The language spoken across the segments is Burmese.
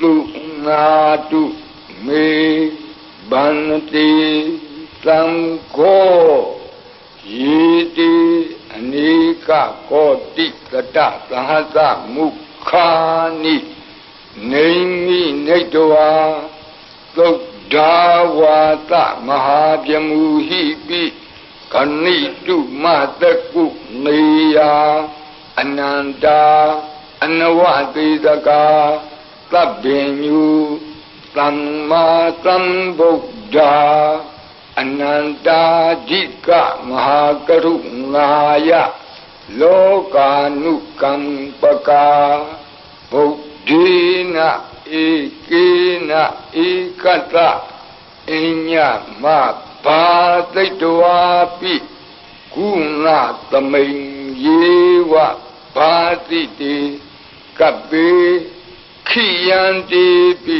သုနာတုမေဗန္တိသံဃောယေတိအနိကကောတိကတသဟသမုခာနိနေမိနေတဝါသုဒ္ဓဝါသမဟာပြမူဟိပိခဏိတုမတကုနေယအနန္တာအနဝတိတကာ သဗ္ဗညုသမ္မာသမ္ဗုဒ္ဓအနန္တာဓိကမဟာကရုဏာယလောကာနုကံပကာဗုဒ္ဓေနဧကေနဧကတအညမဘာသိတဝါပိကုဏသမိန်ယေဝဘာတိတေကပေ ခိယန္တိပိ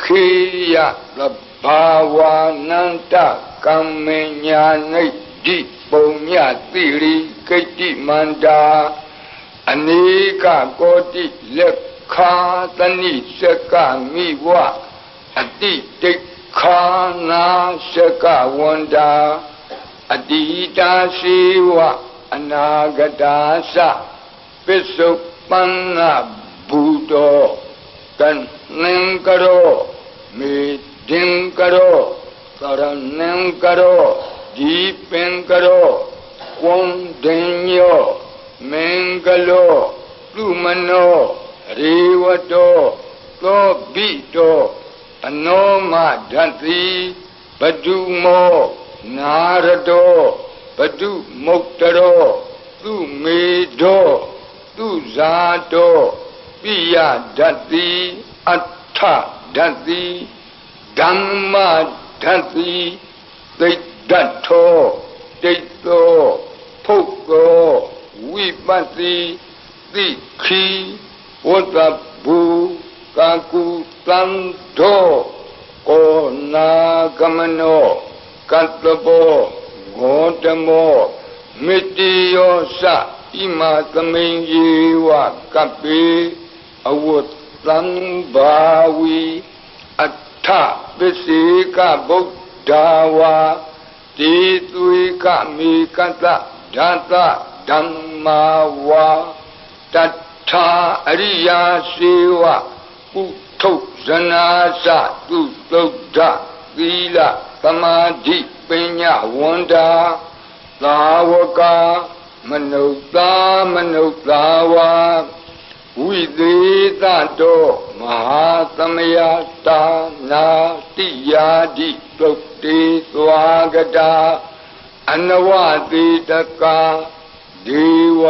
ခေယသဘာဝနန္တကမ္မညာနိတိပုံညတိရိကိတိမန္တာအနေကကောတိလက်ခာတဏိစကမိဝအတိတိခာနာစကဝန္တာအတိတာရှိဝအနာဂတာသပစ္စုပန္န ဘူတောတန်နံကရောမေတင်ကရောသရဏံကရောဒီပင်ကရောကွန်ဒင်ညောမင်္ဂလောလူမနောရေဝတောသောဘိတောအနောမဓတ္တိဘဒုမောနာရတောဘဒုမုတ်တရောသူမေတောသူဇာတော ပိယဓတ္တိအဋ္ဌဓတ္တိဓမ္မဓတ္တိသိတ္တထောတိတ်သောဖုတ်သောဝိပတ္တိသိခီဝတ္တဘူကာကုတံသောကောနာကမနောကတ္တဘောဂောတမောမေတ္တိယောသဣမသမိန်ယေဝကပ္ပေ အဝတ်သံဘာဝီအထပစ္စေကဗုဒ္ဓဝါတိသွေကမေကတဓာတဓမ္မာဝါတထာအရိယာစေဝပုထုဇနာသသူသုဒ္ဓသီလသမာဓိပညာဝန္တာသာဝကမနုဿာမနုဿာဝါ ဝိသေးသတောမဟာသမယတာနာတိယာတိသုတ်တေသွားကတာအနဝတိတကာဒေဝ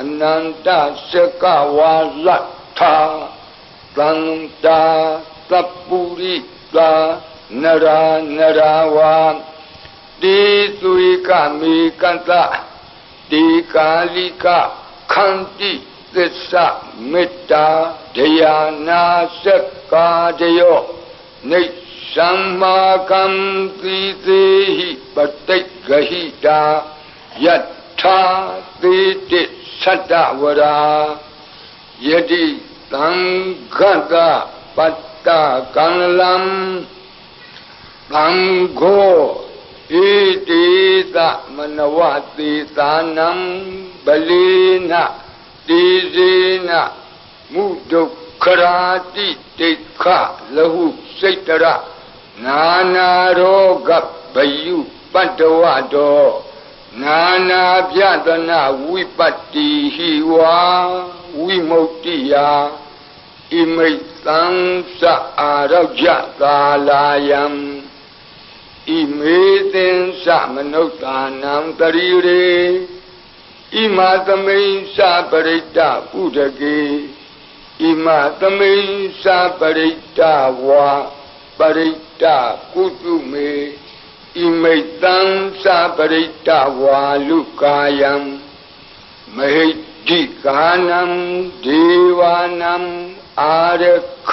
အနန္တစကဝါလတ်ထာသန္တာသပ္ပုရိသာနရာနရာဝါတေသွေကမေကတ္တတေကာလိကခန္တိ သစ္စာမေတ္တာတရားနာစက္ကာတယောနေသမ္မာကံတိသေဟိပတိတ်ဂဟိတာယထာသေတိသတ္တဝရာယတိသံဃတပတ္တကံလံသံဃောဣတိသမနဝတိသာနံပလီနာ တိဇေနမုဒုက္ခရာတိတိခလဟုစိတ်တရနာနာရောဂဗယုပတ္တဝတောနာနာပြဒနာဝိပတ္တိဟိဝါဝိမု ക്തി ယာဣမိတ်သံသအာရောကြကာလာယံဣမေသင်္သမနုဿာနံတရိရေ ဣမာသမိန်သပရိတ္တပုဒကေဣမသမိန်စာပရိတ္တဝါပရိတ္တကုတုမေဣမိတ်တံစာပရိတ္တဝါလူကာယံမဟိတိကာနံဒေဝနံအာရခ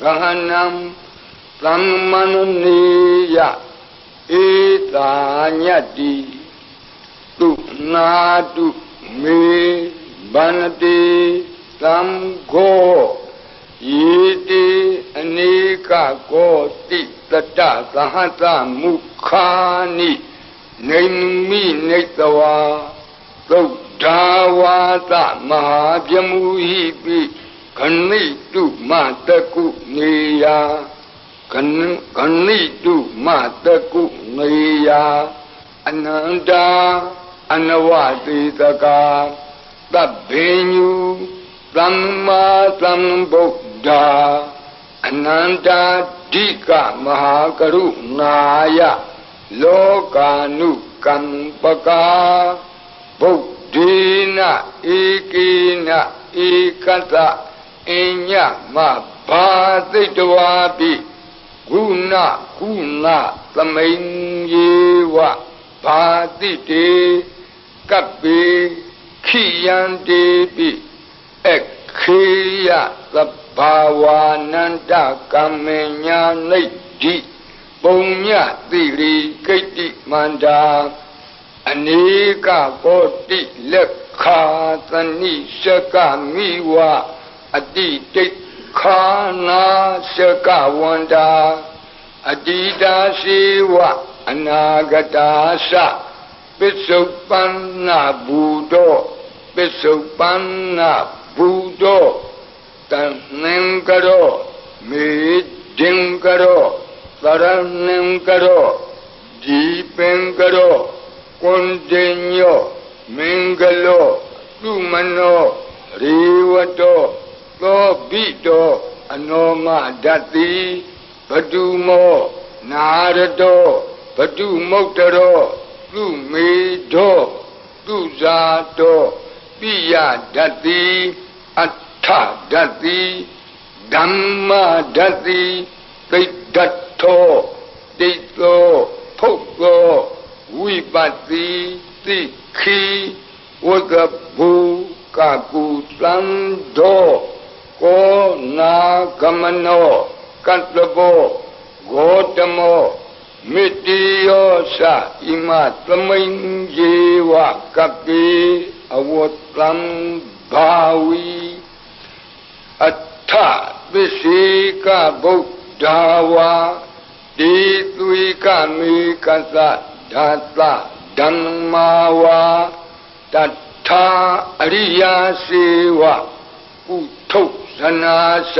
ဂဟနံသမ္မနနေယဧတာညတ္တိတုနာတုမေဗန္တိသံဃောယေတိအနေကကောတိတတသဟတမုခာနိနေမိနေတဝါသုဒ္ဓဝါသမဟာပြမူဟိပိခဏိတုမတကုနေယခဏခဏိတုမတကုနေယအနန္တာ အနဝတိတကာသဗ္ဗညုသမ္မာသမ္ဗုဒ္ဓအနန္တာဓိကမဟာကရုဏာယလောကာနုကံပကာဗုဒ္ဓေနဧကေနဧကတအညမဘာသိတဝါပိဂုဏကုဏသမိန်ယေဝဘာတိတေ ကပ္ပေခိယံတေပိအခေယသဗ္ဗဝါနန္တကမ္မညာနိဋ္ဌိပုံညတိရိကိတ္တိမန္တာအနေကကောတိလက်ခာသနိရှကမိဝအတိတိခာနာရှကဝန္တာအတိတာရှိဝအနာဂတာသ ပစ္စုပန္နဘူတောပစ္စုပန္နဘူတောတန်နံကရောမေဒင်ကရောသရဏံကရောဒီပင်ကရောကွန်တင်ညောမင်္ဂလောသူမနောရေဝတောသောဘိတောအနောမဓတ္တိဘတုမောနာရတောဘတုမုတ်တရော သူမေတောသူဇာတောပိယဓတ္တိအဋ္ဌဓတ္တိဓမ္မဓတ္တိသိတ္တထောတိတ်သောဖုတ်သောဝိပတ္တိသိခိဝကဘူကကုသံသောကောနာကမနောကတ္တဘောဂေါတမော မေတ္တိယောသဣမသမိန်ယေဝကပိအဝတ္တံဘာဝီအထသစ္စေကဗုဒ္ဓဝါတိသွေကမေကသဓာတဓမ္မာဝါတထာအရိယာစေဝကုထုဇနာသ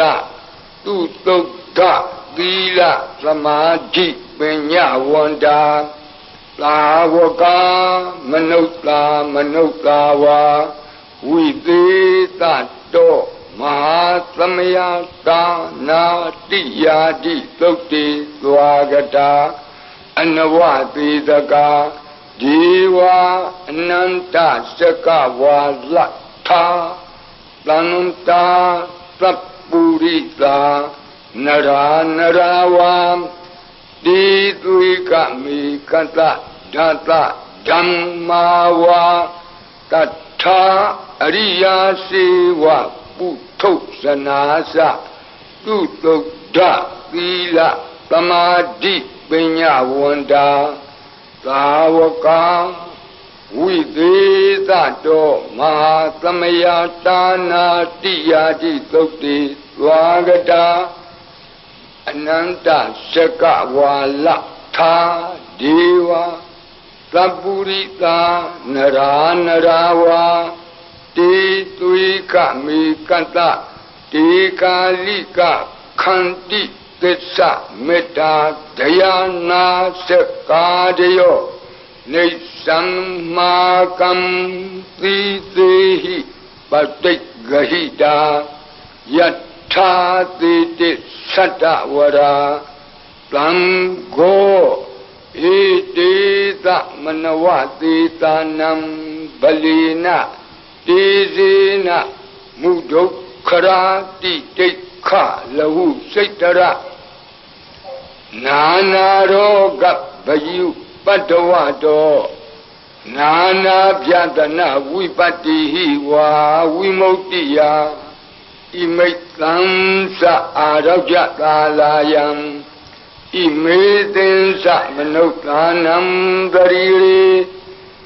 သူတုတ်က သီလသမာဓိပညာဝန္တာသာဝကမနုဿာမနုဿာဝါဝိသေသတောမဟာသမယတာနာတိယာတိသုတ်တိသွားကတာအနဝသေတကာဒီဝအနန္တစကဝါလထာတန္တာသပ္ပုရိတာ နရာနရာဝံတိသွေကမေကတဓာတဓမ္မာဝါတထာအရိယာစေဝပုထုဇနာသသူတုဒ္ဓသီလသမာဓိပညာဝန္တာသာဝကံဝိသေးသတောမဟာသမယတာနာတိယာတိသုတ်တိသွားကတာ အနန္တစကဝါလသာဒေဝသပ္ပုရိတာနရာနရာဝါတေသွေကမေကတ္တတေကာလိကခန္တိသစ္စာမေတ္တာဒယာနာစကာတယောနေသံမာကံသီသေဟိပတိတ်ဂဟိတာယ ထာတိတိသတ္တဝရာသံဃောဣတိသမနဝတိတာနံဗလီနတေဇေနမုဒုခရာတိဒိဋ္ခလဟုစိတ်တရနာနာရောဂဗယုပတ္တဝတောနာနာပြတနာဝိပတ္တိဟိဝါဝိမု ക്തി ယ ဣမိတ်သံသအာရောကြသာလာယံဣမေသင်္စမနုဿာနံတရီ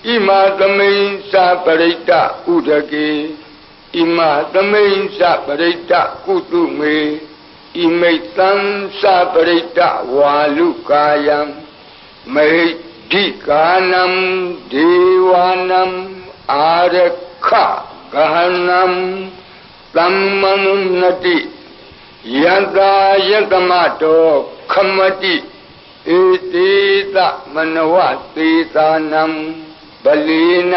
ရေဣမသမိန်္စပရိတ္တဥဒကေဣမသမိန်္စပရိတ္တကုတုမေဣမိတ်သံသပရိတ္တဝါလူကာယံမေဒိကာနံဒေဝနံအာရခဂဟနံ သမ္မနုနတိယတ္တာယတမတောခမတိဧတိတမနဝသေသာနံဗလိန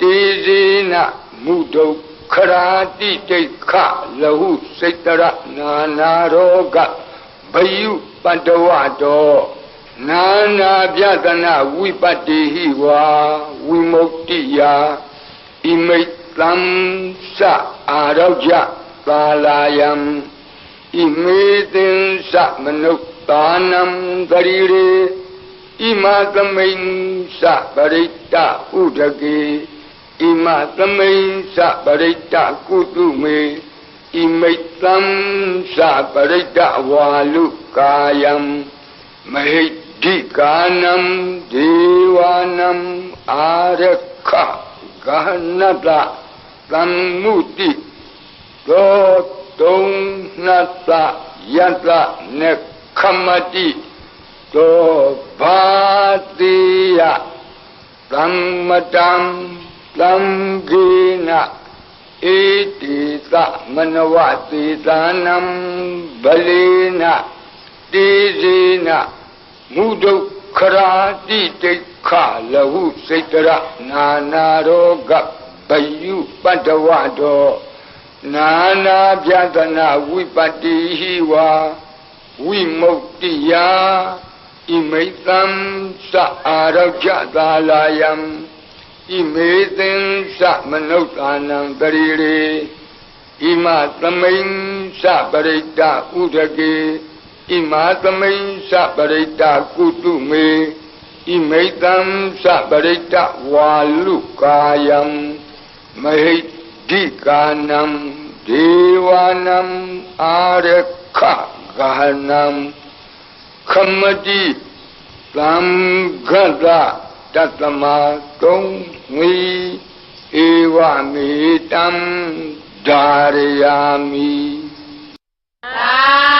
တေဇေနမုဒုခရာတိတိခလဟုစိတ်တရနာနာရောဂဘယုပတ္တဝတောနာနာပြဒနာဝိပတ္တိဟိဝါဝိမု ക്തി ယဣမိတ်သံသ အာရောကြသာလာယံဣမေသင်္သမနုဿာနံသရီရေဣမသမိန်သပရိတ္တဥဒကေဣမသမိန်သပရိတ္တကုတုမေဣမိတ်သံသပရိတ္တဝါလူကာယံမဟိဒိကာနံဒေဝနံအာရခဂဟနတ သံမုတိသောတုံနတယတနေခမတိသောဘာတိယသမ္မတံသံဂေနဣတိသမနဝတိသာနံဗလေနတိဇေနမုဒုခရာတိတိခလဟုစိတ်တရနာနာရောဂ ဘယုပတ္တဝတောနာနာပြဒနာဝိပတ္တိဟိဝါဝိမု ക്തി ယဣမိတံသအာရောကြသာလာယံဣမေသင်္သမနုဿာနံတရီရေဣမသမိန်သပရိတ္တဥဒကေဣမသမိန်သပရိတ္တကုတုမေဣမိတံသပရိတ္တဝါလူကာယံ မဟိဒိကာနံဒေဝနံအာရခဂဟနံခမတိသံဃတတတမတုံငီဧဝမေတံဓာရယာမိသာ